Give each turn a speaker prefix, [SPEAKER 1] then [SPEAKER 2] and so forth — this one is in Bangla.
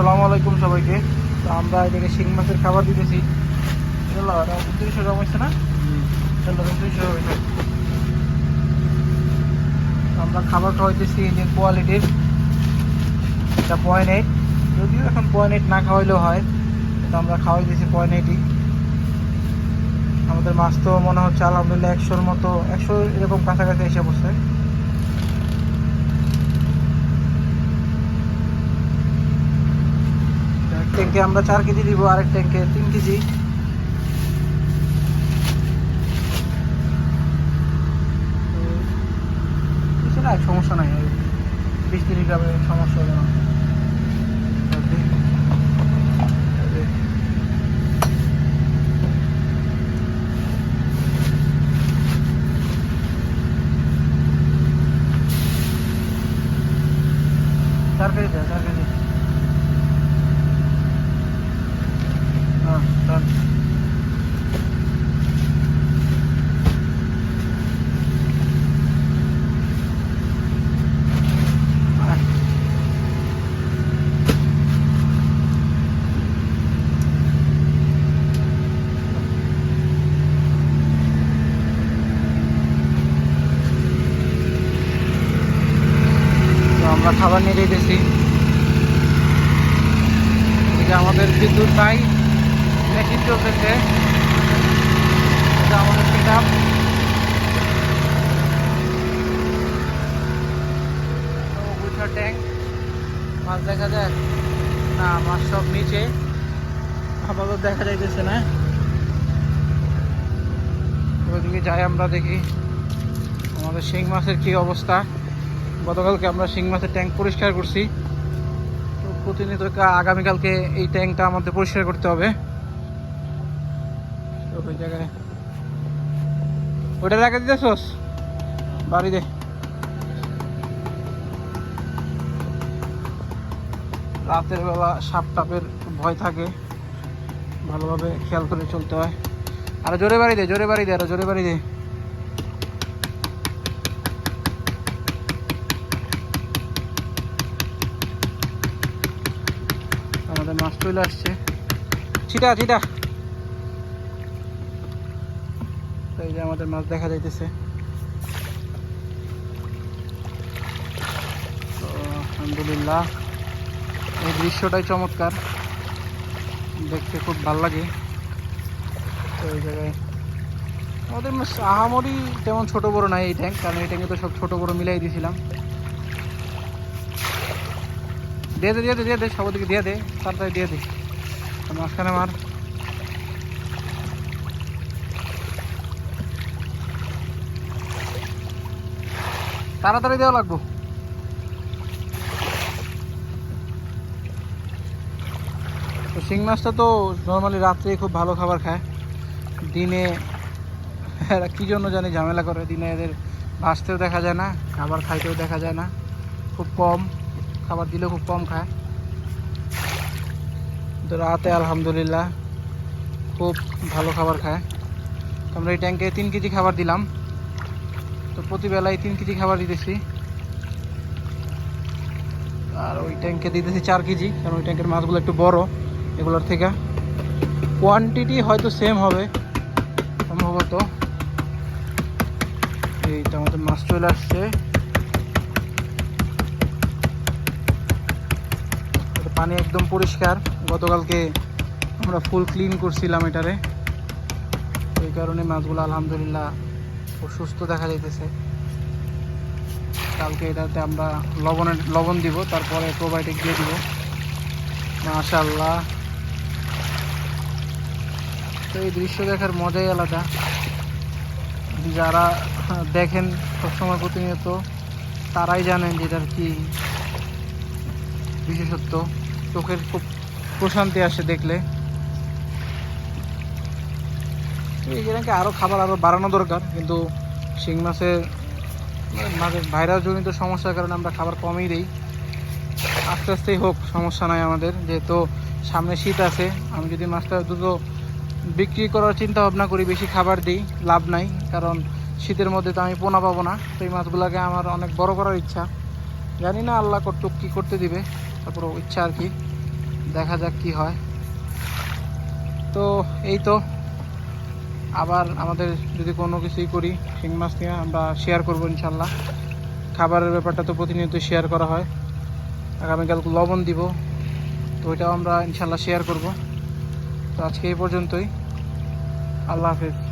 [SPEAKER 1] আসসালামু আলাইকুম সবাইকে। তো আমরা এটাকে শিং মাছের খাবার দিতেছি। এটা উনত্রিশশো গ্রাম হচ্ছে না? উনত্রিশশো হয়েছে আমরা খাবার খাওয়াইতেছি যে কোয়ালিটির। এটা পয়েন্ট এইট যদিও এখন পয়েন্ট এইট না খাওয়াইলেও হয় তো আমরা খাওয়াইতেছি পয়েন্ট এইটই আমাদের মাছ তো মনে হচ্ছে আলহামদুলিল্লাহ একশোর মতো একশো এরকম কাছাকাছি এসে বসছে ট্যাঙ্কে আমরা চার কেজি দিব, আরেক ট্যাঙ্কে তিন কেজি। সেটা সমস্যা নাই। বিশ তিরিশ গ্রামের সমস্যা হবে না চার কেজি দেয় চার কেজি হ্যাঁ ডান আয়। তো আমরা খাবার নিয়ে যেতেছি আমাদের বিদ্যুৎ নাই, মেশিন চলতেছে। এটা আমাদের আপ ট্যাঙ্ক মাছ দেখা যায়? না, মাছ সব নিচে। আপাতত দেখা যাইতেছে না। ওইদিকে যাই আমরা দেখি। আমাদের শিং মাছের কি অবস্থা? গতকালকে আমরা শিং মাছের ট্যাঙ্ক পরিষ্কার করছি। তো প্রতিনিয়ত আগামীকালকে এই ট্যাঙ্কটা আমাদের পরিষ্কার করতে হবে। ওই জায়গায় ওটা রেখে দিতেছস বাড়ি দে। রাতের বেলা সাপ টাপের ভয় থাকে। ভালোভাবে খেয়াল করে চলতে হয়। আর জোরে বাড়ি দে, জোরে বাড়ি দে, আর জোরে বাড়ি দে। আমাদের মাছ চলে আসছে। ছিটা ছিটা এই যে আমাদের মাছ দেখা যাইতেছে। তো আলহামদুলিল্লাহ এই দৃশ্যটাই চমৎকার। দেখতে খুব ভালো লাগে। তো এই জায়গায় আমাদের আহামরি তেমন ছোট বড় নাই এই ট্যাঙ্ক কারণ এই ট্যাঙ্কে তো সব ছোট বড় মিলাই দিয়েছিলাম দিয়ে দে দিয়ে দে দিয়ে দে, সব দিকে দিয়ে দে, তাড়াতাড়ি দিয়ে দে। মাঝখানে মার। তাড়াতাড়ি দেওয়া লাগবো। শিং মাছটা তো নর্মালি রাত্রে খুব ভালো খাবার খায়। দিনে এরা কী জন্য জানি ঝামেলা করে, দিনে এদের ভাসতেও দেখা যায় না, খাবার খাইতেও দেখা যায় না, খুব কম। খাবার দিলেও খুব কম খায়। তো রাতে আলহামদুলিল্লাহ খুব ভালো খাবার খায়। তো আমরা এই ট্যাঙ্কে তিন কেজি খাবার দিলাম। তো প্রতিবেলায় তিন কেজি খাবার দিতেছি। আর ওই ট্যাঙ্কে দিতেছি চার কেজি, কারণ ওই ট্যাঙ্কের মাছগুলো একটু বড় এগুলোর থেকে। কোয়ান্টিটি হয়তো সেম হবে, সম্ভবত। এই তো আমাদের মাছ চলে আসছে। পানি একদম পরিষ্কার। গতকালকে আমরা ফুল ক্লিন করছিলাম এটারে। এই কারণে মাছগুলো আলহামদুলিল্লাহ খুব সুস্থ দেখা যাইতেছে। কালকে এটাতে আমরা লবণের লবণ দিব, তারপরে প্রোবায়োটিক দিয়ে দিব। মাশাল্লাহ তো এই দৃশ্য দেখার মজাই আলাদা। যারা দেখেন সবসময় প্রতিনিয়ত, তারাই জানেন যে এটার কি বিশেষত্ব। চোখের খুব প্রশান্তি আসে দেখলে। এই জেলাকে আরও খাবার আরও বাড়ানো দরকার, কিন্তু শিং মাছের মাছের ভাইরাস জনিত সমস্যার কারণে আমরা খাবার কমই দিই। আস্তে আস্তেই হোক, সমস্যা নাই আমাদের, যেহেতু সামনে শীত আছে, আমি যদি মাছটা দ্রুত বিক্রি করার চিন্তা ভাবনা করি, বেশি খাবার দিই, লাভ নাই, কারণ শীতের মধ্যে তো আমি পোনা পাবো না। তো এই মাছগুলোকে আমার অনেক বড় করার ইচ্ছা। জানি না আল্লাহ কর্তৃক কী করতে দিবে। তারপর ইচ্ছা আর কি। দেখা যাক কি হয়। তো এই তো। আবার আমাদের যদি কোনো কিছুই করি, শিং মাছ নিয়ে আমরা শেয়ার করব ইনশাল্লাহ। খাবারের ব্যাপারটা তো প্রতিনিয়ত শেয়ার করা হয়। আগামীকাল লবণ দিব। তো ওইটাও আমরা ইনশাল্লাহ শেয়ার করব। তো আজকে এই পর্যন্তই। আল্লাহ হাফিজ।